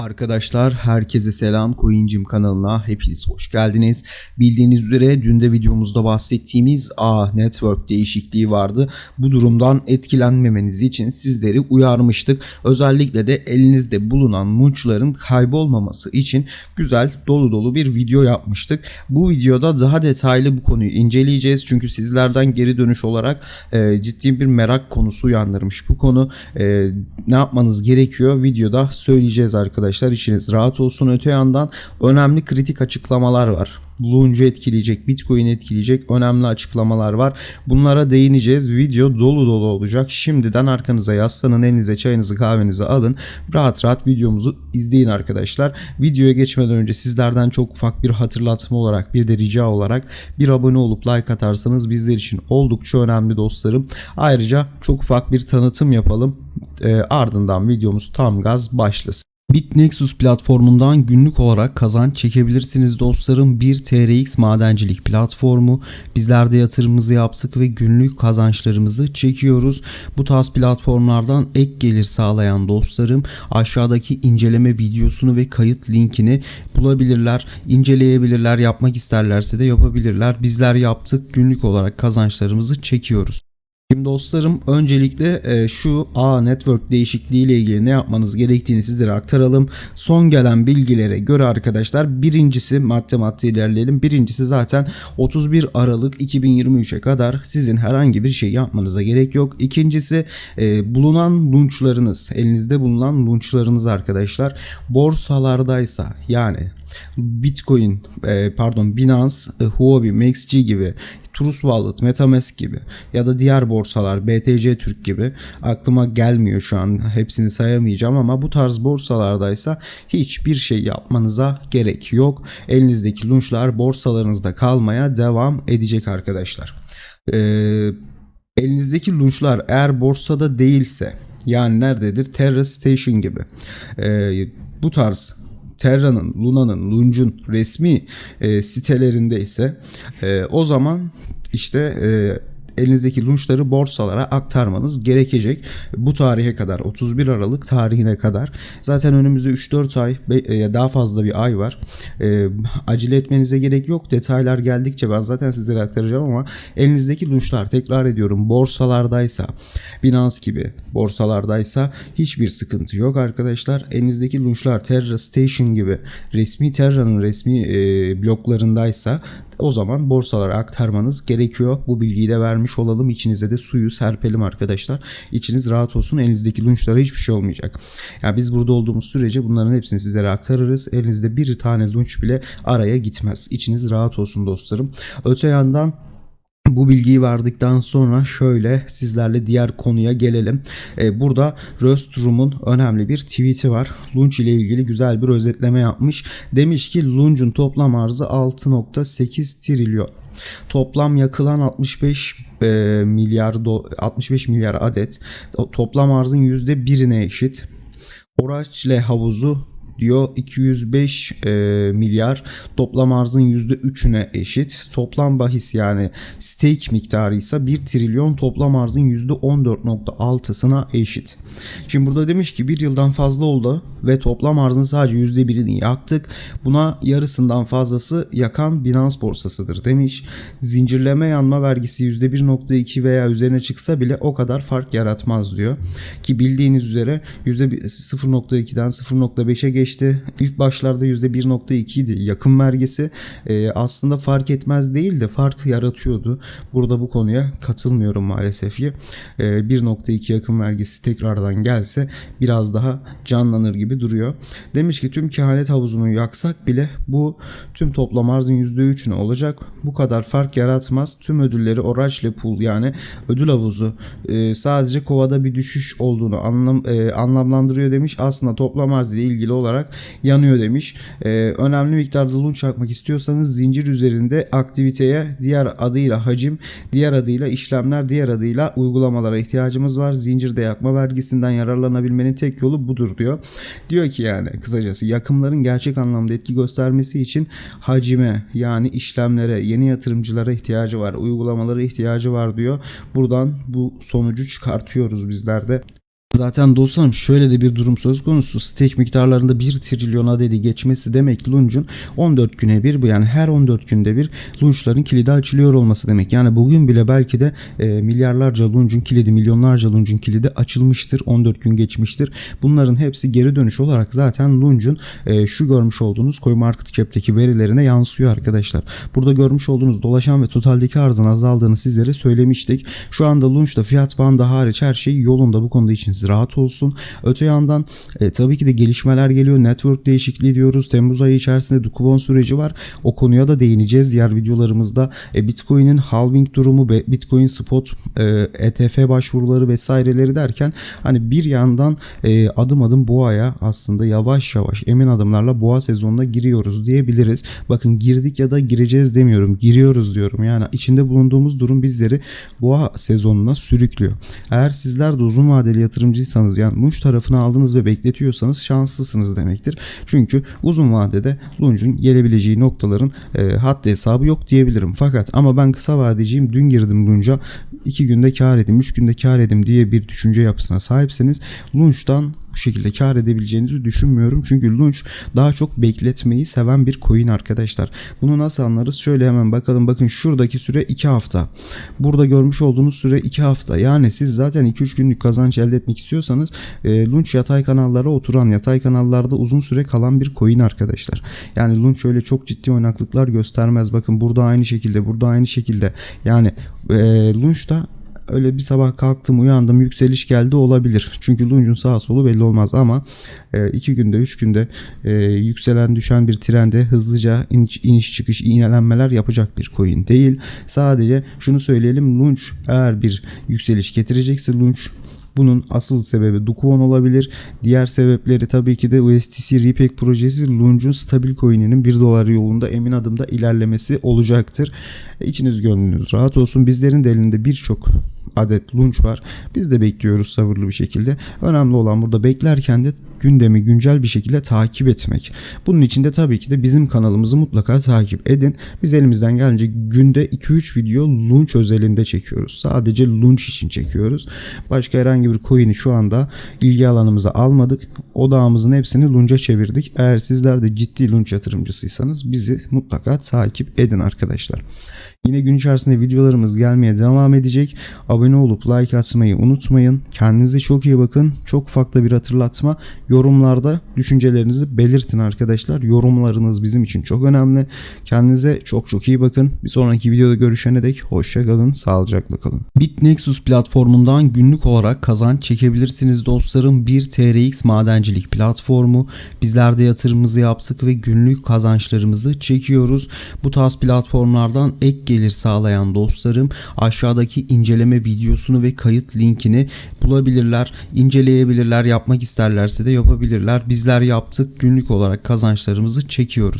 Arkadaşlar herkese selam Coincim kanalına hepiniz hoş geldiniz. Bildiğiniz üzere dün de videomuzda bahsettiğimiz A Network değişikliği vardı. Bu durumdan etkilenmemeniz için sizleri uyarmıştık. Özellikle de elinizde bulunan launchların kaybolmaması için güzel dolu dolu bir video yapmıştık. Bu videoda daha detaylı bu konuyu inceleyeceğiz. Çünkü sizlerden geri dönüş olarak e, ciddi bir merak konusu uyandırmış bu konu. E, ne yapmanız gerekiyor videoda söyleyeceğiz arkadaşlar. İçiniz rahat olsun. Öte yandan önemli kritik açıklamalar var. Lunge'u etkileyecek, Bitcoin etkileyecek önemli açıklamalar var. Bunlara değineceğiz. Video dolu dolu olacak. Şimdiden arkanıza yaslanın, elinize çayınızı kahvenizi alın. Rahat rahat videomuzu izleyin arkadaşlar. Videoya geçmeden önce sizlerden çok ufak bir hatırlatma olarak bir de rica olarak bir abone olup like atarsanız bizler için oldukça önemli dostlarım. Ayrıca çok ufak bir tanıtım yapalım. E, ardından videomuz tam gaz başlasın. BitNexus platformundan günlük olarak kazanç çekebilirsiniz dostlarım. Bir TRX madencilik platformu. Bizler de yatırımımızı yaptık ve günlük kazançlarımızı çekiyoruz. Bu tarz platformlardan ek gelir sağlayan dostlarım aşağıdaki inceleme videosunu ve kayıt linkini bulabilirler, inceleyebilirler, yapmak isterlerse de yapabilirler. Bizler yaptık, günlük olarak kazançlarımızı çekiyoruz. Şimdi dostlarım öncelikle e, şu A network değişikliği ile ilgili ne yapmanız gerektiğini sizlere aktaralım. Son gelen bilgilere göre arkadaşlar birincisi madde madde ilerleyelim. Birincisi zaten 31 Aralık 2023'e kadar sizin herhangi bir şey yapmanıza gerek yok. İkincisi e, bulunan launchlarınız elinizde bulunan launchlarınız arkadaşlar borsalardaysa yani Bitcoin e, pardon Binance, Huobi, MaxG gibi Trust Wallet, Metamask gibi ya da diğer borsalar BTC Türk gibi aklıma gelmiyor şu an hepsini sayamayacağım ama bu tarz borsalardaysa hiçbir şey yapmanıza gerek yok. Elinizdeki launchlar borsalarınızda kalmaya devam edecek arkadaşlar. Ee, elinizdeki launchlar eğer borsada değilse yani nerededir? Terra Station gibi. Ee, bu tarz Terra'nın, Luna'nın, Lunge'un resmi e, sitelerinde ise e, o zaman işte e, elinizdeki launchları borsalara aktarmanız gerekecek. Bu tarihe kadar 31 Aralık tarihine kadar zaten önümüzde 3-4 ay e, daha fazla bir ay var. E, acele etmenize gerek yok. Detaylar geldikçe ben zaten sizlere aktaracağım ama elinizdeki launchlar tekrar ediyorum borsalardaysa Binance gibi borsalardaysa hiçbir sıkıntı yok arkadaşlar. Elinizdeki launchlar Terra Station gibi resmi Terra'nın resmi e, bloklarındaysa o zaman borsalara aktarmanız gerekiyor. Bu bilgiyi de vermiş olalım. İçinize de suyu serpelim arkadaşlar. İçiniz rahat olsun. Elinizdeki lunchlara hiçbir şey olmayacak. Yani biz burada olduğumuz sürece bunların hepsini sizlere aktarırız. Elinizde bir tane lunch bile araya gitmez. İçiniz rahat olsun dostlarım. Öte yandan bu bilgiyi verdikten sonra şöyle sizlerle diğer konuya gelelim. Ee, burada Röstrum'un önemli bir tweet'i var. Lunch ile ilgili güzel bir özetleme yapmış. Demiş ki Lunch'un toplam arzı 6.8 trilyon. Toplam yakılan 65 e, milyar do, 65 milyar adet. Toplam arzın %1'ine eşit. Oracle havuzu diyor 205 e, milyar toplam arzın %3'üne eşit. Toplam bahis yani stake miktarı ise 1 trilyon toplam arzın %14.6'sına eşit. Şimdi burada demiş ki bir yıldan fazla oldu ve toplam arzın sadece %1'ini yaktık. Buna yarısından fazlası yakan Binance borsasıdır demiş. Zincirleme yanma vergisi %1.2 veya üzerine çıksa bile o kadar fark yaratmaz diyor. Ki bildiğiniz üzere %0.2'den 0.5'e geçti. İlk başlarda %1.2 idi yakın vergisi. Ee, aslında fark etmez değil de fark yaratıyordu. Burada bu konuya katılmıyorum maalesef ki. Ee, 1.2 yakın vergisi tekrardan gelse biraz daha canlanır gibi duruyor. Demiş ki tüm kehanet havuzunu yaksak bile bu tüm toplam arzın %3'üne olacak. Bu kadar fark yaratmaz. Tüm ödülleri Oracle Pool yani ödül havuzu e, sadece kovada bir düşüş olduğunu anlam, e, anlamlandırıyor demiş. Aslında toplam arz ile ilgili olarak yanıyor demiş. E, önemli miktarda lunch yakmak istiyorsanız zincir üzerinde aktiviteye diğer adıyla hacim, diğer adıyla işlemler, diğer adıyla uygulamalara ihtiyacımız var. Zincirde yakma vergisinden yararlanabilmenin tek yolu budur diyor. Diyor ki yani kısacası yakımların gerçek anlamda etki göstermesi için hacime yani işlemlere, yeni yatırımcılara ihtiyacı var, uygulamalara ihtiyacı var diyor. Buradan bu sonucu çıkartıyoruz bizler de. Zaten dostlarım şöyle de bir durum söz konusu. Stake miktarlarında 1 trilyon adedi geçmesi demek Lunch'un 14 güne bir bu yani her 14 günde bir Lunch'ların kilidi açılıyor olması demek. Yani bugün bile belki de e, milyarlarca Lunch'un kilidi, milyonlarca Lunch'un kilidi açılmıştır. 14 gün geçmiştir. Bunların hepsi geri dönüş olarak zaten Lunch'un e, şu görmüş olduğunuz CoinMarketCap'teki verilerine yansıyor arkadaşlar. Burada görmüş olduğunuz dolaşan ve totaldeki arzın azaldığını sizlere söylemiştik. Şu anda Lunch'ta fiyat bandı hariç her şey yolunda bu konuda içiniz rahat olsun. Öte yandan e, tabii ki de gelişmeler geliyor. Network değişikliği diyoruz. Temmuz ayı içerisinde Dukubon süreci var. O konuya da değineceğiz diğer videolarımızda. E, Bitcoin'in halving durumu, Bitcoin spot, e, ETF başvuruları vesaireleri derken hani bir yandan e, adım adım boğaya aslında yavaş yavaş emin adımlarla boğa sezonuna giriyoruz diyebiliriz. Bakın girdik ya da gireceğiz demiyorum. Giriyoruz diyorum. Yani içinde bulunduğumuz durum bizleri boğa sezonuna sürüklüyor. Eğer sizler de uzun vadeli yatırımcıysanız yani Lunch tarafını aldınız ve bekletiyorsanız şanslısınız demektir. Çünkü uzun vadede Lunch'un gelebileceği noktaların e, haddi hesabı yok diyebilirim. Fakat ama ben kısa vadeciyim. Dün girdim Lunch'a. 2 günde kar edim, 3 günde kar edim diye bir düşünce yapısına sahipseniz Lunch'tan bu şekilde kar edebileceğinizi düşünmüyorum. Çünkü Lunch daha çok bekletmeyi seven bir coin arkadaşlar. Bunu nasıl anlarız? Şöyle hemen bakalım. Bakın şuradaki süre 2 hafta. Burada görmüş olduğunuz süre 2 hafta. Yani siz zaten 2-3 günlük kazanç elde etmek istiyorsanız e, Lunch yatay kanallara oturan, yatay kanallarda uzun süre kalan bir coin arkadaşlar. Yani Lunch öyle çok ciddi oynaklıklar göstermez. Bakın burada aynı şekilde, burada aynı şekilde. Yani e, Lunch'ta öyle bir sabah kalktım uyandım yükseliş geldi olabilir. Çünkü Lunch'un sağ solu belli olmaz ama 2 günde 3 günde e, yükselen düşen bir trende hızlıca iniş, iniş çıkış iğnelenmeler yapacak bir coin değil. Sadece şunu söyleyelim Lunch eğer bir yükseliş getirecekse Lunch bunun asıl sebebi Dukuon olabilir. Diğer sebepleri tabii ki de USDC Repack projesi Lunch'un stabil coin'inin 1 dolar yolunda emin adımda ilerlemesi olacaktır. İçiniz gönlünüz rahat olsun. Bizlerin de elinde birçok adet lunch var. Biz de bekliyoruz sabırlı bir şekilde. Önemli olan burada beklerken de gündemi güncel bir şekilde takip etmek. Bunun için de tabii ki de bizim kanalımızı mutlaka takip edin. Biz elimizden gelince günde 2-3 video lunch özelinde çekiyoruz. Sadece lunch için çekiyoruz. Başka herhangi bir coin'i şu anda ilgi alanımıza almadık. Odağımızın hepsini lunch'a çevirdik. Eğer sizler de ciddi lunch yatırımcısıysanız bizi mutlaka takip edin arkadaşlar. Yine gün içerisinde videolarımız gelmeye devam edecek. Abone olup like atmayı unutmayın. Kendinize çok iyi bakın. Çok farklı bir hatırlatma. Yorumlarda düşüncelerinizi belirtin arkadaşlar. Yorumlarınız bizim için çok önemli. Kendinize çok çok iyi bakın. Bir sonraki videoda görüşene dek hoşça kalın, sağlıcakla kalın. BitNexus platformundan günlük olarak kazanç çekebilirsiniz dostlarım. Bir TRX madencilik platformu. Bizler de yatırımımızı yaptık ve günlük kazançlarımızı çekiyoruz. Bu tarz platformlardan ek gelir sağlayan dostlarım aşağıdaki inceleme videosunu ve kayıt linkini bulabilirler, inceleyebilirler, yapmak isterlerse de yapabilirler. Bizler yaptık, günlük olarak kazançlarımızı çekiyoruz.